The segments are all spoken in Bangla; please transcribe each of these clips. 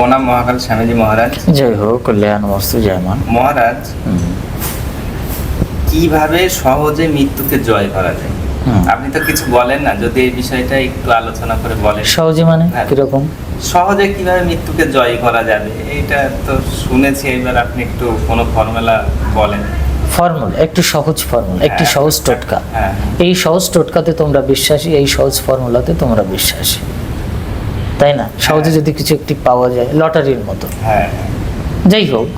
প্রণাম মহাকাল স্বামীজি মহারাজ। জয় হোক কল্যাণ বস্তু জয় মা মহারাজ কীভাবে সহজে মৃত্যুকে জয় করা যায়? আপনি তো কিছু বলেন না যদি এই বিষয়টা একটু আলোচনা করে বলেন। সহজে মানে? হ্যাঁ। কীরকম? সহজে কীভাবে মৃত্যুকে জয় করা যাবে? এটা তো শুনেছি এবার আপনি একটু কোনো ফর্মুলা বলেন। ফর্মুলা একটু সহজ ফর্মুলা একটি হ্যাঁ। সহজ টোটকা। হ্যাঁ। এই সহজ টোটকাতে তোমরা বিশ্বাসী এই সহজ ফর্মুলাতে তোমরা বিশ্বাসী। তাই না? সহজে হ্যাঁ। যদি কিছু একটি পাওয়া যায় লটারির মতো। হ্যাঁ। যাই হোক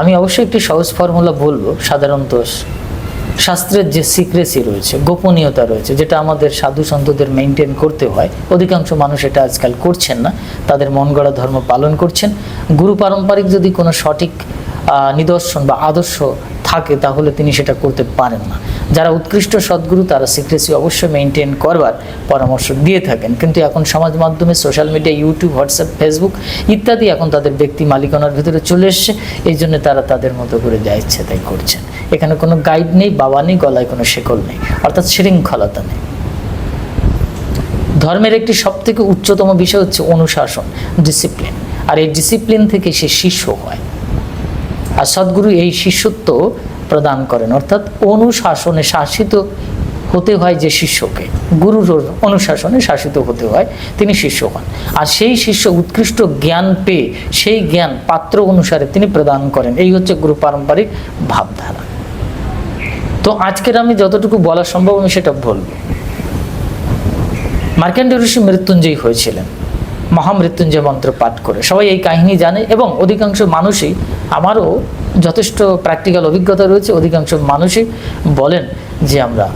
আমি অবশ্যই একটি সহজ ফর্মুলা বলব সাধারণত শাস্ত্রের যে সিক্রেসি রয়েছে গোপনীয়তা রয়েছে যেটা আমাদের সাধু সন্তদের মেনটেন করতে হয়। অধিকাংশ মানুষ এটা আজকাল করছেন না। তাদের মন গড়া ধর্ম পালন করছেন। গুরু পারম্পরিক যদি কোনো সঠিক নিদর্শন বা আদর্শ থাকে, তাহলে তিনি সেটা করতে পারেন না। যারা উৎকৃষ্ট সদ্গুরু, তারা সিক্রেসি অবশ্যই মেনটেন করবার পরামর্শ দিয়ে থাকেন। কিন্তু এখন সমাজ মাধ্যমে social media YouTube WhatsApp Facebook ইত্যাদি এখন তাদের ব্যক্তি মালিকানার ভিতরে চলে এসছে। এই জন্য তারা তাদের মতো করে যা ইচ্ছে তাই করছেন। এখানে কোনো গাইড নেই, বাবা নেই, গলায় কোনো শেকল নেই, অর্থাৎ শৃঙ্খলতা নেই। ধর্মের একটি সবথেকে উচ্চতম বিষয় হচ্ছে অনুশাসন ডিসিপ্লিন আর এই ডিসিপ্লিন থেকে সে শিষ্য হয়। আর সদ্গুরু এই শিষ্যত্ব প্রদান করেন। অর্থাৎ অনুশাসনে শাসিত হতে হয় যে শিষ্যকে। গুরুর অনুশাসনে শাসিত হতে হয়, তিনি শিষ্য হন। আর সেই শিষ্য উৎকৃষ্ট জ্ঞান পেয়ে সেই জ্ঞান পাত্র অনুসারে তিনি প্রদান করেন। এই হচ্ছে গুরু পারম্পরিক ভাবধারা। তো আজকের আমি যতটুকু বলা সম্ভব আমি সেটা বলব। মার্কেন্ডীয় ঋষি মৃত্যুঞ্জয়ী হয়েছিলেন। মহামৃত্যুঞ্জয় মন্ত্র পাঠ করে। সবাই এই কাহিনী জানে এবং অধিকাংশ মানুষই আমারও যথেষ্ট প্র্যাকটিক্যাল অভিজ্ঞতা রয়েছে, অধিকাংশ মানুষই বলেন যে আমরা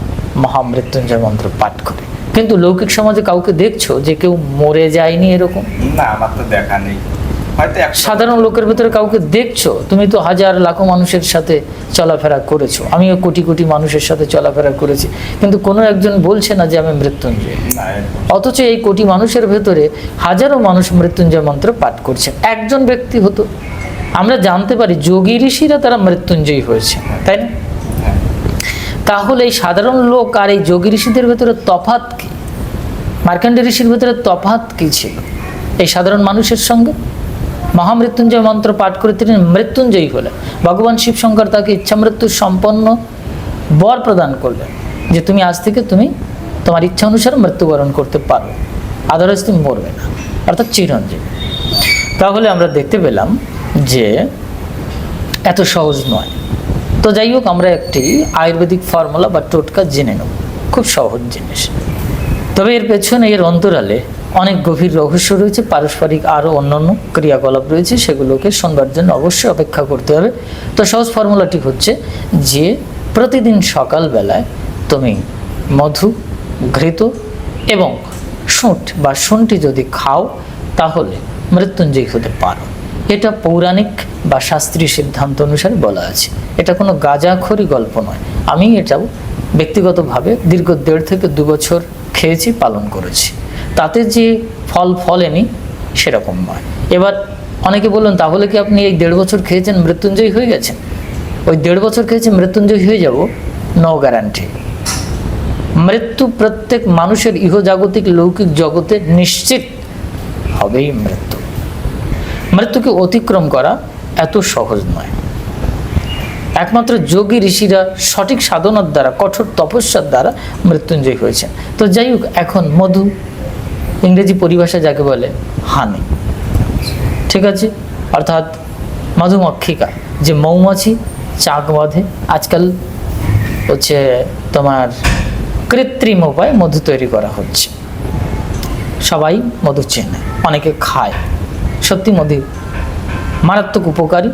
মহামৃত্যুঞ্জয় মন্ত্র পাঠ করি। কিন্তু লৌকিক সমাজে কাউকে দেখছ যে কেউ মরে যায়নি এরকম? না, আমার তো দেখা নেই। সাধারণ লোকের ভিতরে কাউকে দেখছ তুমি তো হাজার লাখো মানুষের সাথে চলাফেরা করেছ। আমিও কোটি কোটি মানুষের সাথে চলাফেরা করেছি। কিন্তু কোনো একজন বলছে না যে আমি মৃত্যুঞ্জয়। অথচ এই কোটি মানুষের ভেতরে হাজারো মানুষ মৃত্যুঞ্জয় মন্ত্র পাঠ করছে। একজন ব্যক্তি হতো। আমরা জানতে পারি যোগী ঋষিরা তারা মৃত্যুঞ্জয়ী হয়েছে তাই না? হ্যাঁ। তাহলে এই সাধারণ লোক আর এই যোগী ঋষিদের ভেতরে তফাত কি? মার্কান্ডে ঋষির ভেতরে তফাত কি ছিল? এই সাধারণ মানুষের সঙ্গে? মহামৃত্যুঞ্জয় মন্ত্র পাঠ করে তিনি মৃত্যুঞ্জয়ী হলেন। ভগবান শিব শঙ্কর তাকে ইচ্ছা মৃত্যু সম্পন্ন বর প্রদান করলেন, যে তুমি আজ থেকে তুমি তোমার ইচ্ছা অনুসারে মৃত্যুবরণ করতে পারো আদারওয়াইজ তুমি মরবে না, অর্থাৎ চিরঞ্জীবী। তাহলে আমরা দেখতে পেলাম যে এত সহজ নয়। তো যাই হোক, আমরা একটি আয়ুর্বেদিক ফর্মুলা বা টোটকা জেনে নেব, খুব সহজ জিনিস। তবে এর পেছনে, এর অন্তরালে অনেক গভীর রহস্য রয়েছে, পারস্পরিক আরও অন্যান্য ক্রিয়াকলাপ রয়েছে, সেগুলোকে শোনবার জন্য অবশ্যই অপেক্ষা করতে হবে। তো সহজ ফর্মুলাটি হচ্ছে যে, প্রতিদিন সকালবেলায় তুমি মধু, ঘৃত এবং শুঁট বা শুনটি যদি খাও, তাহলে মৃত্যুঞ্জয়ী হতে পারো। এটা পৌরাণিক বা শাস্ত্রীয় সিদ্ধান্ত অনুসারে বলা আছে। এটা কোনো গাঁজাখড়ি গল্প নয়। আমি এটাও ব্যক্তিগতভাবে দীর্ঘ দেড় থেকে দু বছর খেয়েছি, পালন করেছি। তাতে যে ফল ফলেনি, সেরকম নয়। এবার অনেকে বললেন, তাহলে কি আপনি এই দেড় বছর খেয়েছেন, মৃত্যুঞ্জয়ী হয়ে গেছেন ওই দেড় বছর খেয়েছে, মৃত্যুঞ্জয়ী হয়ে যাব নো গ্যারান্টি মৃত্যু প্রত্যেক মানুষের ইহজাগতিক লৌকিক জগতে নিশ্চিত হবেই মৃত্যু। মৃত্যুকে অতিক্রম করা এত সহজ নয়। একমাত্র যোগী ঋষিরা সঠিক সাধনার দ্বারা, কঠোর তপস্যার দ্বারা মৃত্যুঞ্জয়ী হয়েছেন। তো যাই হোক, এখন মধু ইংরেজি পরিভাষা যাকে বলে, হানি। ঠিক আছে? অর্থাৎ মধুমক্ষিকা, যে মৌমাছি, চাক বাঁধে। আজকাল হচ্ছে তোমার কৃত্রিম উপায় মধু তৈরি করা হচ্ছে। সবাই মধু চেনে, অনেকে খায়। সত্যি মধু মারাত্মক উপকারী।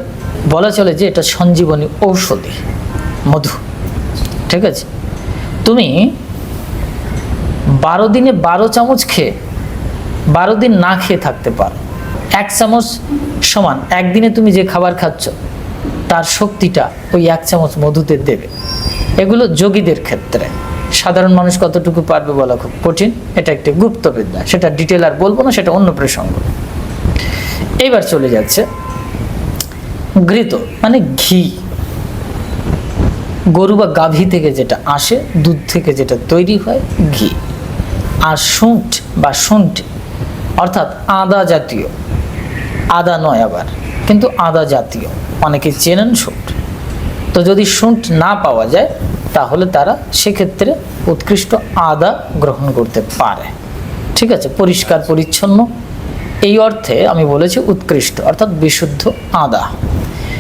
বলা চলে যে এটা সঞ্জীবনী ঔষধি, মধু। ঠিক আছে? তুমি বারো দিনে বারো চামচ খেয়ে বারো দিন না খেয়ে থাকতে পারো। এক চামচ সমান, একদিনে তুমি যে খাবার খাচ্ছ, তার শক্তিটা ওই এক চামচ মধুতে দেবে। এগুলো যোগীদের ক্ষেত্রে। সাধারণ মানুষ কতটুকু পারবে বলা খুব কঠিন, এটা একটি গুপ্তবিদ্যা। সেটা ডিটেল আর বলব না, সেটা অন্য প্রসঙ্গ। এইবার চলে যাচ্ছে ঘৃত মানে ঘি। গরু বা গাভী থেকে যেটা আসে, দুধ থেকে যেটা তৈরি হয়, ঘি। আর শুঁট বা শুঁট অর্থাৎ আদা জাতীয়। আদা নয় আবার, কিন্তু আদা জাতীয়। অনেকে চেনেন শুঁট। তো যদি শুঁট না পাওয়া যায়, তাহলে তারা সেক্ষেত্রে উৎকৃষ্ট আদা গ্রহণ করতে পারে। ঠিক আছে? পরিষ্কার, পরিচ্ছন্ন। এই অর্থে আমি বলেছি উৎকৃষ্ট, অর্থাৎ বিশুদ্ধ আদা।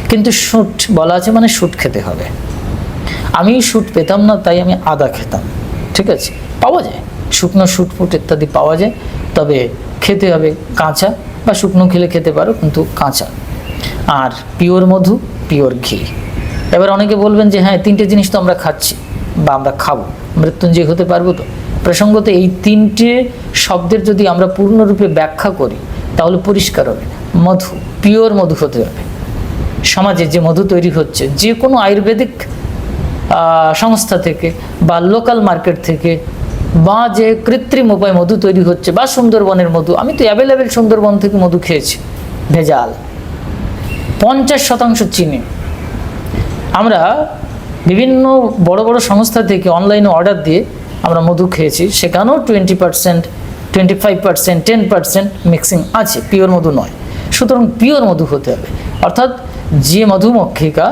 কিন্তু শুঁট বলা আছে মানে শুঁট খেতে হবে। আমি শুট পেতাম না, তাই আমি আদা খেতাম। ঠিক আছে? পাওয়া যায়। শুকনো শুট ফুট ইত্যাদি পাওয়া যায়। তবে খেতে হবে কাঁচা বা শুকনো খেলে খেতে পারো, কিন্তু কাঁচা। আর পিওর মধু, পিওর ঘি। এবার অনেকে বলবেন যে হ্যাঁ তিনটে জিনিস তো আমরা খাচ্ছি বা আমরা খাব, মৃত্যুঞ্জয় হতে পারব তো। প্রসঙ্গত এই তিনটে শব্দের যদি আমরা পূর্ণরূপে ব্যাখ্যা করি, তাহলে পরিষ্কার হবে। মধু, পিওর মধু হতে হবে। সমাজে যে মধু তৈরি হচ্ছে, যে কোনো আয়ুর্বেদিক সংস্থা থেকে বা লোকাল মার্কেট থেকে বা যে কৃত্রিম উপায় মধু তৈরি হচ্ছে, বা সুন্দরবনের মধু। আমি তো অ্যাভেলেবেল সুন্দরবন থেকে মধু খেয়েছি, ভেজাল। পঞ্চাশ শতাংশ চিনি। আমরা বিভিন্ন বড় বড় সংস্থা থেকে অনলাইনে অর্ডার দিয়ে আমরা মধু খেয়েছি, সেখানেও twenty percent twenty five percent ten percent mixing আছে পিওর মধু নয়। সুতরাং পিওর মধু হতে হবে। অর্থাৎ যে মধুমক্ষিকা,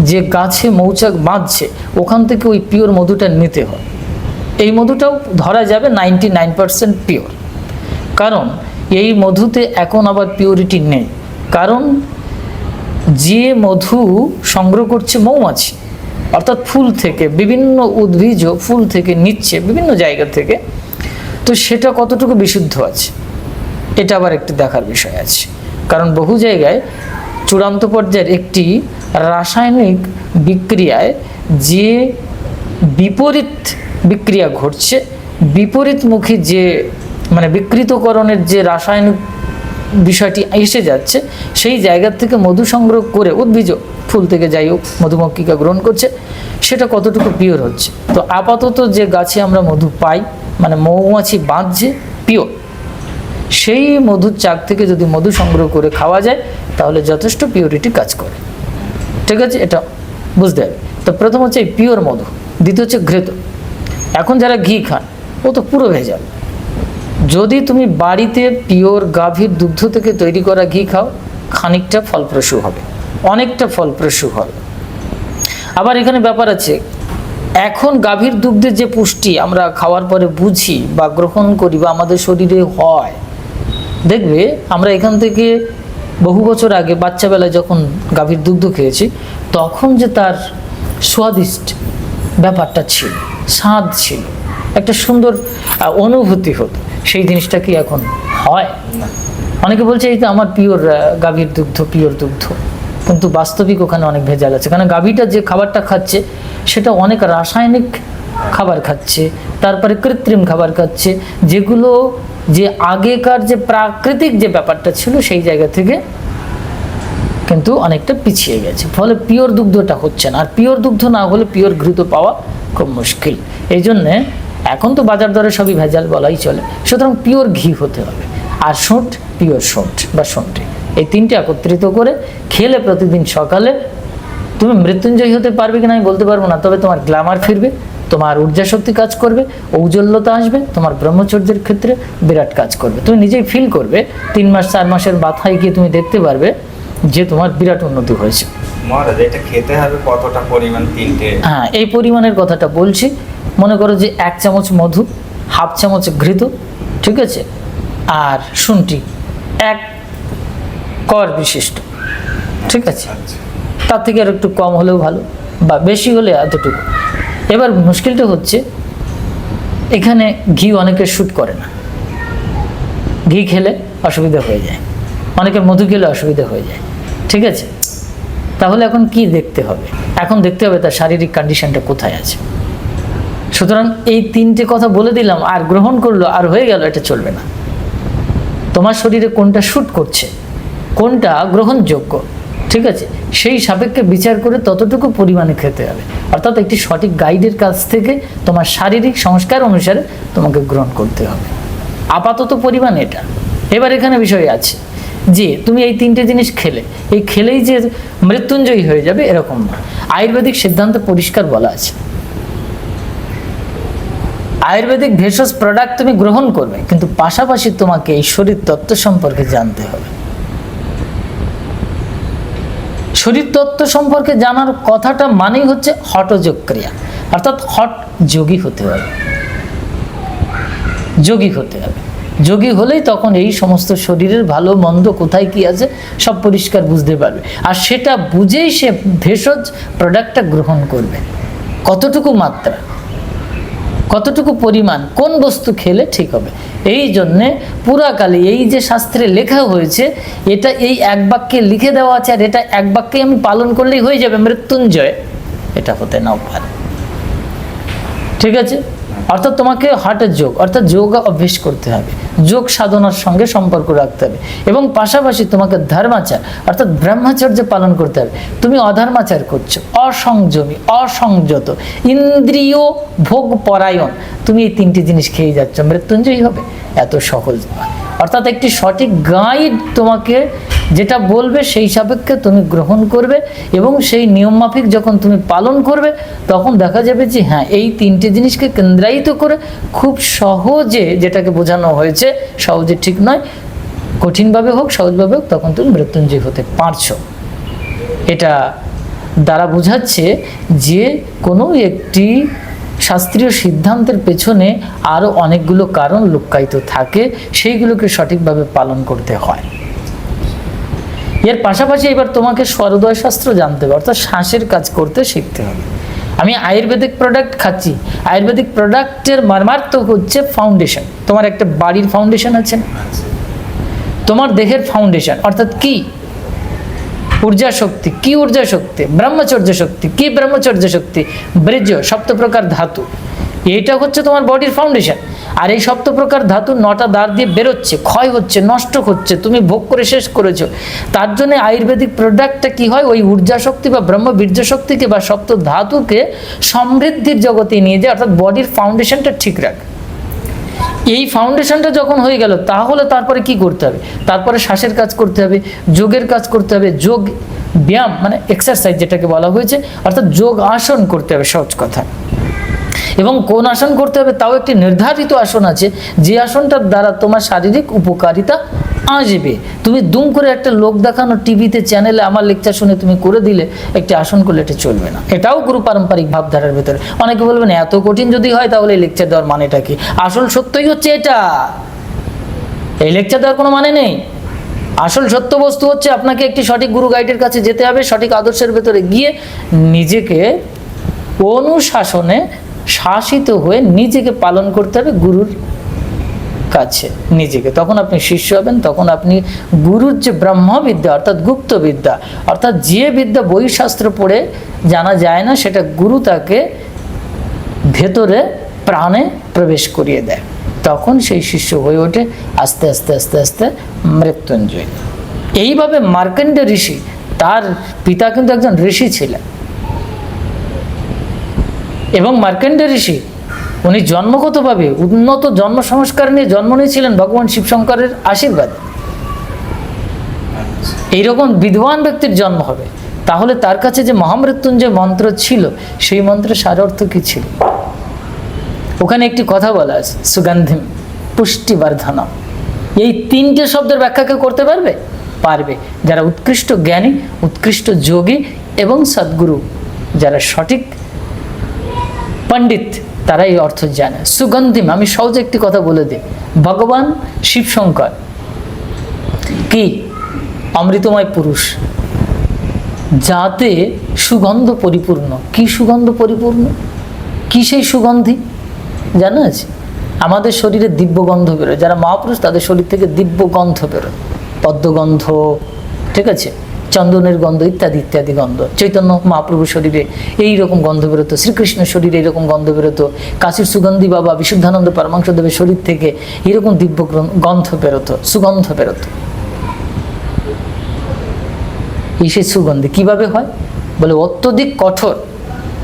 যে গাছে মৌচাক বাঁধছে, ওখান থেকে ওই পিওর মধুটা নিতে হয়। এই মধুটাও ধরা যাবে নাইনটি নাইন পার্সেন্ট পিওর কারণ এই মধুতে এখন আবার পিওরিটি নেই। কারণ যে মধু সংগ্রহ করছে মৌমাছি, অর্থাৎ ফুল থেকে, বিভিন্ন উদ্ভিজ ফুল থেকে নিচ্ছে, বিভিন্ন জায়গা থেকে, তো সেটা কতটুকু বিশুদ্ধ আছে? এটা আবার একটি দেখার বিষয় আছে। কারণ বহু জায়গায় চূড়ান্ত পর্যায়ের একটি রাসায়নিক বিক্রিয়ায় যে বিপরীত বিক্রিয়া ঘটছে। বিপরীতমুখী যে মানে বিকৃতকরণের যে রাসায়নিক বিষয়টি এসে যাচ্ছে, সেই জায়গা থেকে মধু সংগ্রহ করে উদ্ভিজ ফুল থেকে যাই হোক, মধুমক্ষিকা গ্রহণ করছে। সেটা কতটুকু পিওর হচ্ছে? তো আপাতত যে গাছে আমরা মধু পাই মানে মৌমাছি বাঁধছে পিওর সেই মধুর চাক থেকে যদি মধু সংগ্রহ করে খাওয়া যায়, তাহলে যথেষ্ট পিওরিটি কাজ করে। ঠিক আছে? এটা বুঝতে হবে। তো প্রথম হচ্ছে পিওর মধু, দ্বিতীয় হচ্ছে ঘৃত। এখন যারা ঘি খান, ও তো পুরো ভেজাল। যদি তুমি বাড়িতে পিওর গাভীর দুগ্ধ থেকে তৈরি করা ঘি খাও, খানিকটা ফলপ্রসূ হবে, অনেকটা ফলপ্রসূ হবে। আবার এখানে ব্যাপার আছে, এখন গাভীর দুগ্ধের যে পুষ্টি আমরা খাওয়ার পরে বুঝি বা গ্রহণ করি বা আমাদের শরীরে হয়, দেখবে আমরা এখান থেকে বহু বছর আগে বাচ্চাবেলায় যখন গাভীর দুগ্ধ খেয়েছি, তখন যে তার স্বাদিষ্ট ব্যাপারটা ছিল। স্বাদ ছিল, একটা সুন্দর অনুভূতি হতো। সেই জিনিসটা কি এখন হয়? অনেকে বলছে, এই তো আমার পিওর গাভীর দুগ্ধ, পিওর দুগ্ধ। কিন্তু বাস্তবিক ওখানে অনেক ভেজাল আছে। কারণ গাভীটা যে খাবারটা খাচ্ছে, সেটা অনেক রাসায়নিক খাবার খাচ্ছে, তারপরে কৃত্রিম খাবার খাচ্ছে, যেগুলো যে আগেকার যে প্রাকৃতিক যে ব্যাপারটা ছিল, সেই জায়গা থেকে কিন্তু অনেকটা পিছিয়ে গেছে। ফলে পিওর দুগ্ধটা হচ্ছে না। আর পিওর দুগ্ধ না হলে পিওর ঘৃত পাওয়া খুব মুশকিল। এই জন্যে এখন তো বাজার দরে সবই ভেজাল বলাই চলে। সুতরাং পিওর ঘি হতে হবে। আর শোঁঠ পিওর শোঁঠ বা শোঁঠি এই তিনটে একত্রিত করে খেলে প্রতিদিন সকালে তুমি মৃত্যুঞ্জয়ী হতে পারবে কিনা আমি বলতে পারব না, তবে তোমার গ্ল্যামার ফিরবে, তোমার ঊর্জা শক্তি কাজ করবে, ঔজ্জ্বল্যতা আসবে, তোমার ব্রহ্মচর্যের ক্ষেত্রে বিরাট কাজ করবে। তুমি নিজেই ফিল করবে, তিন মাস, চার মাসের বাথায় গিয়ে তুমি দেখতে পারবে যে তোমার বিরাট উন্নতি হয়েছে। মহারাজ এটা খেতে হবে কতটা পরিমাণ? তিনটে। হ্যাঁ এই পরিমাণের কথাটা বলছি। মনে করো যে এক চামচ মধু হাফ চামচ ঘৃত ঠিক আছে? আর শুনটি এক কর বিশিষ্ট ঠিক আছে? আচ্ছা। তার থেকে আর একটু কম হলেও ভালো বা বেশি হলে এতটুকু। এবার মুশকিলটা হচ্ছে এখানে ঘি অনেকে শ্যুট করে না। ঘি খেলে অসুবিধা হয়ে যায়। অনেকের মধু খেলে অসুবিধা হয়ে যায়। ঠিক আছে? তাহলে এখন কি দেখতে হবে? এখন দেখতে হবে তার শারীরিক কন্ডিশনটা কোথায় আছে। সুতরাং এই তিনটে কথা বলে দিলাম, আর গ্রহণ করল, আর হয়ে গেল, এটা চলবে না। তোমার শরীরে কোনটা শ্যুট করছে, কোনটা গ্রহণযোগ্য, ঠিক আছে? সেই সাপেক্ষে বিচার করে ততটুকু পরিমাণে খেতে হবে। অর্থাৎ একটি সঠিক গাইডের কাছ থেকে তোমার শারীরিক সংস্কার অনুসারে তোমাকে গ্রহণ করতে হবে। আপাতত পরিমাণ এটা। এবার এখানে বিষয় আছে। যে তুমি এই তিনটে জিনিস খেলে। এই খেলেই যে মৃত্যুঞ্জয়ী হয়ে যাবে, এরকম না। আয়ুর্বেদিক সিদ্ধান্তে পরিষ্কার বলা আছে। আয়ুর্বেদিক ভেষজ প্রোডাক্ট তুমি গ্রহণ করবে, কিন্তু পাশাপাশি তোমাকে এই শরীর তত্ত্ব সম্পর্কে জানতে হবে। শরীর তত্ত্ব সম্পর্কে জানার কথাটা মানেই হচ্ছে হঠযোগ ক্রিয়া অর্থাৎ হট যোগী হতে হবে। যোগী হতে হবে। যোগী হলেই তখন এই সমস্ত শরীরের ভালো, মন্দ কোথায় কি আছে সব পরিষ্কার বুঝতে পারবে। আর সেটা বুঝেই সে ভেষজ প্রোডাক্টটা গ্রহণ করবে। কতটুকু মাত্রা? কতটুকু পরিমাণ? কোন বস্তু খেলে ঠিক হবে? এই জন্যে পুরাকালে এই যে শাস্ত্রে লেখা হয়েছে, এটা এই এক বাক্যে লিখে দেওয়া আছে আর এটা এক বাক্যে আমি পালন করলেই হয়ে যাবে মৃত্যুঞ্জয়। এটা হতে নাও পারে। ঠিক আছে? অর্থাৎ তোমাকে হার্টের যোগ, অর্থাৎ যোগ অভ্যেস করতে হবে। যোগ সাধনার সঙ্গে সম্পর্ক রাখতে হবে। এবং পাশাপাশি তোমাকে ধর্মাচার, অর্থাৎ ব্রহ্মাচার্য পালন করতে হবে। তুমি অধর্মাচার করছ, অসংযমী, অসংযত, ইন্দ্রিয় ভোগ পরায়ণ। তুমি এই তিনটি জিনিস খেয়ে যাচ্ছ, মৃত্যুঞ্জয়ী হবে। এত সহজ নয়। অর্থাৎ একটি সঠিক গাইড তোমাকে যেটা বলবে সেই সাপেক্ষে তুমি গ্রহণ করবে এবং সেই নিয়মমাফিক যখন তুমি পালন করবে, তখন দেখা যাবে যে হ্যাঁ এই তিনটে জিনিসকে কেন্দ্রায়িত করে খুব সহজে যেটাকে বোঝানো হয়েছে, সহজে ঠিক নয়, কঠিনভাবে হোক, সহজভাবে হোক, তখন তুমি মৃত্যুঞ্জয় হতে পারছ। এটা দ্বারা বোঝাচ্ছে যে কোনো একটি শাস্ত্রীয় সিদ্ধান্তের পেছনে আরও অনেকগুলো কারণ লুক্কায়িত থাকে সেইগুলোকে সঠিকভাবে পালন করতে হয়। এর পাশাপাশি এবার তোমাকে স্বরোদয় শাস্ত্র জানতে হবে অর্থাৎ শ্বাসের কাজ করতে শিখতে হবে। আমি আয়ুর্বেদিক প্রোডাক্ট খাচ্ছি আয়ুর্বেদিক প্রোডাক্টের মর্মার্থক হচ্ছে ফাউন্ডেশন তোমার একটা বাড়ির ফাউন্ডেশন আছে তোমার দেহের ফাউন্ডেশন অর্থাৎ কি? ঊর্জা শক্তি কি ঊর্জা শক্তি ব্রহ্মচর্য শক্তি কি ব্রহ্মচর্য শক্তি বীর্য সপ্ত প্রকার ধাতু। এইটা হচ্ছে তোমার বডির ফাউন্ডেশন আর এই সপ্ত প্রকার ধাতু নটা দ্বার দিয়ে বেরোচ্ছে, ক্ষয় হচ্ছে, নষ্ট হচ্ছে, তুমি ভোগ করে শেষ করেছ। তার জন্য আয়ুর্বেদিক প্রোডাক্টটা কি হয়? ওই ঊর্জা শক্তি বা ব্রহ্ম বীর্য শক্তিকে বা সপ্ত ধাতুকে সমৃদ্ধির জগতে নিয়ে যায়, অর্থাৎ বডির ফাউন্ডেশনটা ঠিক রাখে। এই ফাউন্ডেশনটা যখন হয়ে গেল, তাহলে তারপরে কি করতে হবে? তারপরে শ্বাসের কাজ করতে হবে, যোগের কাজ করতে হবে, যোগ ব্যায়াম মানে এক্সারসাইজ যেটাকে বলা হয়েছে, অর্থাৎ যোগ আসন করতে হবে, সহজ কথা। এবং কোন আসন করতে হবে? তাও একটি নির্ধারিত আসন আছে, যে আসনটার দ্বারা তোমার শারীরিক উপকারিতা আসবে তুমি দুম করে একটা লোক দেখানো টিভিতে চ্যানেলে আমার লেকচার শুনে তুমি করে দিলে, একটি আসন করলে এটা চলবে না। এটাও গুরু পারম্পরিক ভাবধারার ভেতরে। অনেকে বলবেন, এত কঠিন যদি হয় তাহলে লেকচার দেওয়ার মানেটা কি? আসল সত্যই হচ্ছে এটা। এই লেকচার দেওয়ার কোনো মানে নেই। আসল সত্য বস্তু হচ্ছে আপনাকে একটি সঠিক গুরু গাইডের কাছে যেতে হবে, সঠিক আদর্শের ভেতরে গিয়ে নিজেকে অনুশাসনে শাসিত হয়ে নিজেকে পালন করতে হবে গুরুর কাছে নিজেকে। তখন আপনি শিষ্য হবেন, তখন আপনি গুরুর যে ব্রহ্মবিদ্যা, অর্থাৎ গুপ্ত বিদ্যা অর্থাৎ যে বিদ্যা বইশাস্ত্র পড়ে জানা যায় না, সেটা গুরু তাকে ভেতরে প্রাণে প্রবেশ করিয়ে দেয়। তখন সেই শিষ্য হয়ে ওঠে, আস্তে আস্তে আস্তে আস্তে মৃত্যুঞ্জয়। এইভাবে মার্কেন্ড ঋষি, তার পিতা কিন্তু একজন ঋষি ছিলেন। এবং মার্কেন্ড ঋষি উনি জন্মগতভাবে উন্নত জন্ম সংস্কার নিয়ে জন্ম নিয়েছিলেন ভগবান শিবশঙ্করের আশীর্বাদ। এইরকম বিদ্বান ব্যক্তির জন্ম হবে। তাহলে তার কাছে যে মহামৃত্যুঞ্জয় মন্ত্র ছিল, সেই মন্ত্রের সার অর্থ কি ছিল? ওখানে একটি কথা বলা আছে, সুগন্ধিম পুষ্টিবর্ধনম। এই তিনটে শব্দের ব্যাখ্যা কেউ করতে পারবে? পারবে। যারা উৎকৃষ্ট জ্ঞানী, উৎকৃষ্ট যোগী এবং সদ্গুরু, যারা সঠিক পণ্ডিত তারা এই অর্থ জানে। সুগন্ধিম, আমি সহজে একটি কথা বলে দিই। ভগবান শিবশঙ্কর। কি? অমৃতময় পুরুষ। যাতে সুগন্ধ পরিপূর্ণ। কি সুগন্ধ পরিপূর্ণ? কি সেই সুগন্ধি? জানা আছে? আমাদের শরীরে দিব্য গন্ধ বেরোয়। যারা মহাপুরুষ, তাদের শরীর থেকে দিব্য গন্ধ বেরোয়। পদ্মগন্ধ, ঠিক আছে? চন্দনের গন্ধ ইত্যাদি ইত্যাদি গন্ধ। চৈতন্য মহাপ্রভুর শরীরে এই রকম গন্ধ বেরোতো, শ্রীকৃষ্ণের শরীরে এইরকম গন্ধ বেরোতো, কাশীর সুগন্ধি বাবা বিশুদ্ধানন্দ পরমাংশদেবের শরীর থেকে এরকম দিব্য গন্ধ বেরোতো, সুগন্ধ বেরোতো। এই সেই সুগন্ধি কীভাবে হয়? বলে অত্যধিক কঠোর,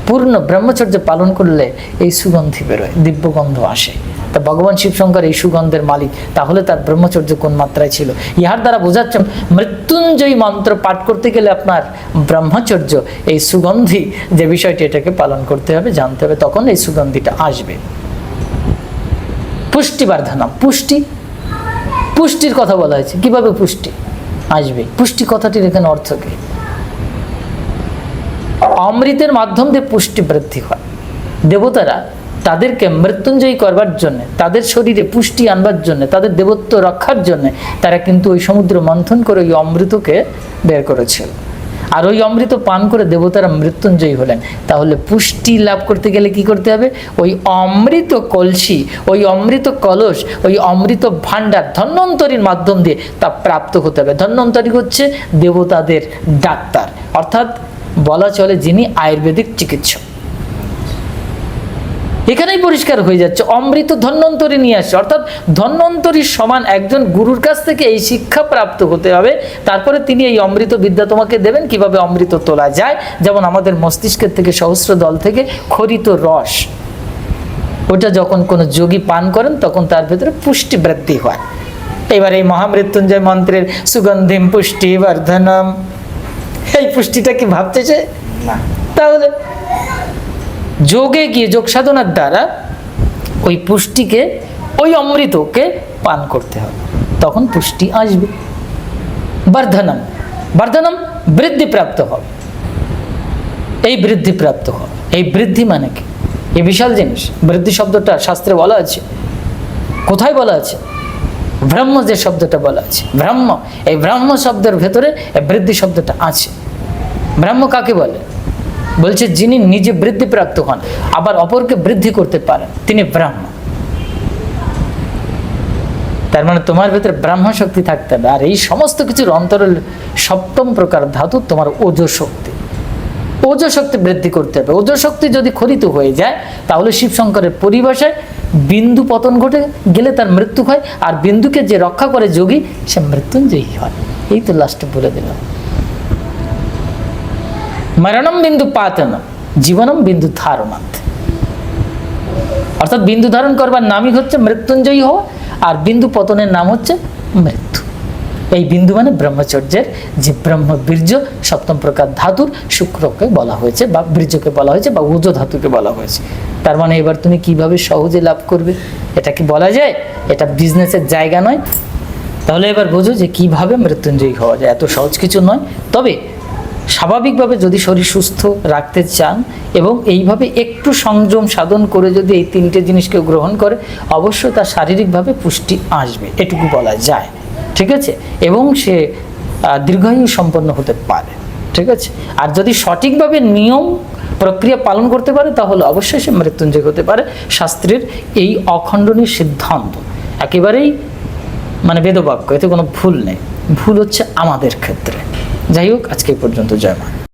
পূর্ণ ব্রহ্মচর্য পালন করলে এই সুগন্ধি বেরোয় দিব্যগন্ধ আসে। তা ভগবান শিবশঙ্কর এই সুগন্ধের মালিক, তাহলে তার ব্রহ্মচর্য কোন মাত্রায় ছিল? ইহার দ্বারা বোঝাচ্ছে মৃত্যুঞ্জয়ী মন্ত্র পাঠ করতে গেলে আপনার ব্রহ্মচর্য, এই সুগন্ধি যে বিষয়টি এটাকে পালন করতে হবে, জানতে হবে, তখন এই সুগন্ধিটা আসবে। পুষ্টিবর্ধনম, পুষ্টি? পুষ্টির কথা বলা হয়েছে। কীভাবে পুষ্টি? আসবে। পুষ্টি কথাটির এখানে অর্থ কি? অমৃতের মাধ্যম দিয়ে পুষ্টি বৃদ্ধি হয়। দেবতারা তাদেরকে মৃত্যুঞ্জয়ী করবার জন্য, তাদের শরীরে পুষ্টি আনবার জন্য, তাদের দেবত্ব রক্ষার জন্য তারা কিন্তু ওই সমুদ্র মন্থন করে ওই অমৃতকে বের করেছিল। আর ওই অমৃত পান করে দেবতারা মৃত্যুঞ্জয়ী হলেন। তাহলে পুষ্টি লাভ করতে গেলে কি করতে হবে? ওই অমৃত কলসি, ওই অমৃত কলস, ওই অমৃত ভাণ্ডার ধন্যন্তরীর মাধ্যম দিয়ে তা প্রাপ্ত হতে হবে। ধন্যন্তরী হচ্ছে দেবতাদের ডাক্তার। অর্থাৎ বলা চলে যিনি আয়ুর্বেদিক চিকিৎসক। এখানেই পরিষ্কার হয়ে যাচ্ছে। অমৃত ধন্বন্তরী নিয়ে আসছে। অর্থাৎ ধন্বন্তরীর সমান একজন গুরুর কাছ থেকে এই শিক্ষা প্রাপ্ত হতে হবে। তারপরে তিনি এই অমৃত বিদ্যা তোমাকে দেবেন কীভাবে অমৃত তোলা যায়। যেমন আমাদের মস্তিষ্কের থেকে সহস্র দল থেকে খরিত রস। ওটা যখন কোনো যোগী পান করেন তখন তার ভেতরে পুষ্টি বৃদ্ধি হয়। এবার এই মহামৃত্যুঞ্জয় মন্ত্রের সুগন্ধিম পুষ্টি বর্ধনম। এই পুষ্টিটা কি ভাবতেছে তাহলে যোগে গিয়ে, যোগ সাধনার দ্বারা ওই পুষ্টিকে, ওই অমৃতকে পান করতে হবে তখন পুষ্টি আসবে। বর্ধনম। বর্ধনম বৃদ্ধি প্রাপ্ত হবে। এই বৃদ্ধি প্রাপ্ত হবে। এই বৃদ্ধি মানে কি? এই বিশাল জিনিস। বৃদ্ধি শব্দটা শাস্ত্রে বলা আছে। কোথায় বলা আছে? ব্রহ্ম যে শব্দটা বলা আছে। ব্রহ্ম। এই ব্রহ্ম শব্দের ভেতরে এই বৃদ্ধি শব্দটা আছে। ব্রহ্ম কাকে বলে? বলছে, যিনি নিজে বৃদ্ধি প্রাপ্ত হন, আবার অপরকে বৃদ্ধি করতে পারেন, তিনি ব্রহ্ম। তার মানে তোমার ভেতরে ব্রাহ্ম শক্তি থাকতে হবে। আর এই সমস্ত কিছুর অন্তরের সপ্তম প্রকার ধাতু তোমার ওজ শক্তি। ওজ শক্তি বৃদ্ধি করতে হবে। ওজ শক্তি যদি খরিত হয়ে যায়, তাহলে শিবশঙ্করের পরিভাষায় বিন্দু পতন ঘটে গেলে তার মৃত্যু হয়, আর বিন্দুকে যে রক্ষা করে যোগী, সে মৃত্যুঞ্জয়ী হয়। এই তো লাস্টে বলে দিলাম। মরণম বিন্দু পাতনম জীবনম বিন্দু ধারণাত অর্থাৎ বিন্দু ধারণ করবার নামই হচ্ছে মৃত্যুঞ্জয়ী হওয়া আর বিন্দু পতনের নাম হচ্ছে মৃত্যু এই বিন্দু মানে ব্রহ্মচর্যের যে ব্রহ্ম বীর্য সপ্তম প্রকার ধাতুর শুক্রকে বলা হয়েছে বা বীর্যকে বলা হয়েছে বা উজ ধাতুকে বলা হয়েছে তার মানে এবার তুমি কীভাবে সহজে লাভ করবে? এটা কি বলা যায়? এটা বিজনেসের জায়গা নয়। তাহলে এবার বোঝো যে কীভাবে মৃত্যুঞ্জয়ী হওয়া যায়। এত সহজ কিছু নয়। তবে স্বাভাবিকভাবে যদি শরীর সুস্থ রাখতে চান এবং এইভাবে একটু সংযম সাধন করে যদি এই তিনটে জিনিসকে গ্রহণ করে, অবশ্যই তার শারীরিকভাবে পুষ্টি আসবে, এটুকু বলা যায়। ঠিক আছে? এবং সে দীর্ঘায়ু সম্পন্ন হতে পারে। ঠিক আছে? আর যদি সঠিকভাবে নিয়ম, প্রক্রিয়া পালন করতে পারে, তাহলে অবশ্যই সে মৃত্যুঞ্জয় হতে পারে। শাস্ত্রের এই অখণ্ডনীয় সিদ্ধান্ত। একেবারেই মানে বেদবাক্য, এতে কোনো ভুল নেই। ভুল হচ্ছে আমাদের ক্ষেত্রে। যাই হোক, আজকে পর্যন্ত, জয় মা।